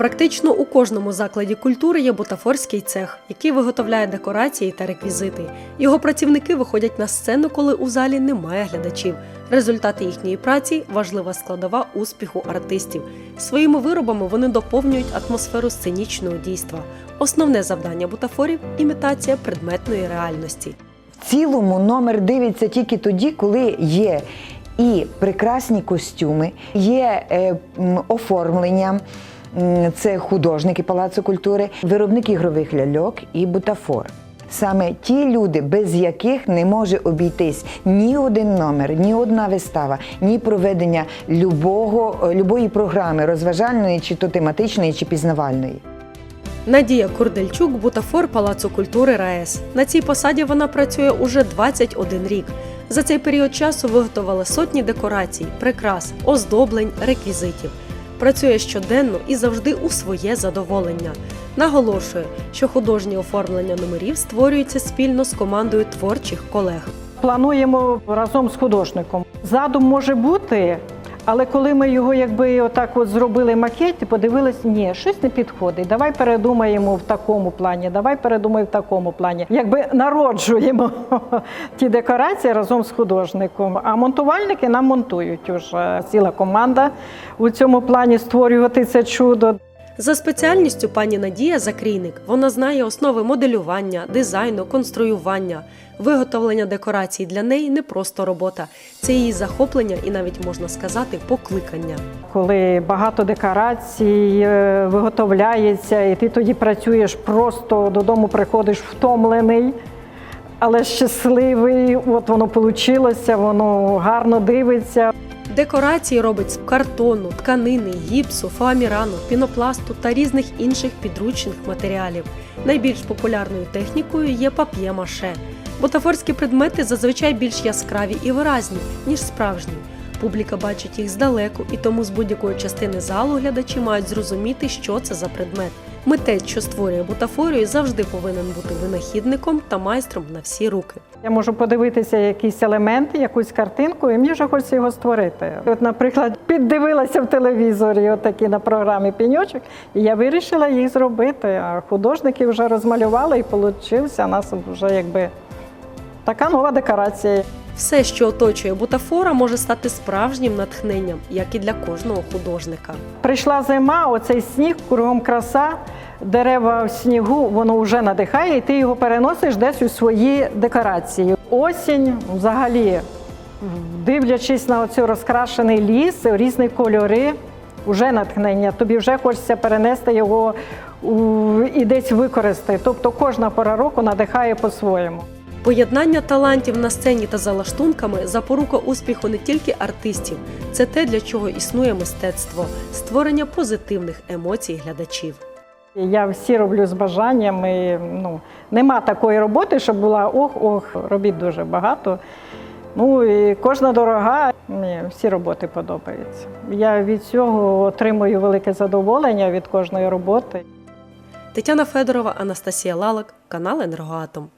Практично у кожному закладі культури є бутафорський цех, який виготовляє декорації та реквізити. Його працівники виходять на сцену, коли у залі немає глядачів. Результати їхньої праці важлива складова успіху артистів. Своїми виробами вони доповнюють атмосферу сценічного дійства. Основне завдання бутафорів імітація предметної реальності. В цілому номер дивиться тільки тоді, коли є і прекрасні костюми, є е, оформлення. Це художники Палацу культури, виробник ігрових ляльок і бутафор. Саме ті люди, без яких не може обійтись ні один номер, ні одна вистава, ні проведення любого, любої програми розважальної, чи то тематичної, чи пізнавальної. Надія Курдельчук, бутафор Палацу культури РаЕС. На цій посаді вона працює уже 21 рік. За цей період часу виготовила сотні декорацій, прикрас, оздоблень, реквізитів. Працює щоденно і завжди у своє задоволення. Наголошує, що художнє оформлення номерів створюється спільно з командою творчих колег. Плануємо разом з художником. Задум може бути, але коли ми його якби отак от зробили макет і подивилися, ні, щось не підходить. Давай передумаємо в такому плані, давай передумаємо в такому плані. Якби народжуємо ті декорації разом з художником. А монтувальники нам монтують уже ціла команда у цьому плані створювати це чудо. За спеціальністю пані Надія Закрійник. Вона знає основи моделювання, дизайну, конструювання. Виготовлення декорацій для неї не просто робота, це її захоплення і навіть можна сказати покликання. коли багато декорацій е, виготовляється, і ти тоді працюєш просто додому приходиш втомлений, але щасливий. От воно вийшло, воно гарно дивиться. Декорації робить з картону, тканини, гіпсу, фоамірану, пінопласту та різних інших підручних матеріалів. Найбільш популярною технікою є пап'є-маше. Бутафорські предмети зазвичай більш яскраві і виразні, ніж справжні. Публіка бачить їх здалеку, і тому з будь-якої частини залу глядачі мають зрозуміти, що це за предмет. Митець, що створює бутафорію, завжди повинен бути винахідником та майстром на всі руки. Я можу подивитися якийсь елемент, якусь картинку, і мені вже хочеться його створити. От, наприклад, піддивилася в телевізорі, отакі на програмі піньочок, і я вирішила їх зробити. А художники вже розмалювали, і вийшла у нас вже якби така нова декорація. Все, що оточує бутафора, може стати справжнім натхненням, як і для кожного художника. Прийшла зима, оцей сніг, кругом краса, дерева в снігу, воно вже надихає, і ти його переносиш десь у свої декорації. Осінь взагалі, дивлячись на оцей розкрашений ліс, різні кольори, вже натхнення. Тобі вже хочеться перенести його і десь використати. Тобто кожна пора року надихає по-своєму. Поєднання талантів на сцені та за лаштунками запорука успіху не тільки артистів, це те, для чого існує мистецтво створення позитивних емоцій глядачів. Я всі роблю з бажанням. І, ну, нема такої роботи, щоб була ох-ох, робіт дуже багато. Ну і кожна дорога, мені всі роботи подобаються. Я від цього отримую велике задоволення від кожної роботи. Тетяна Федорова, Анастасія Лалак, канал Енергоатом.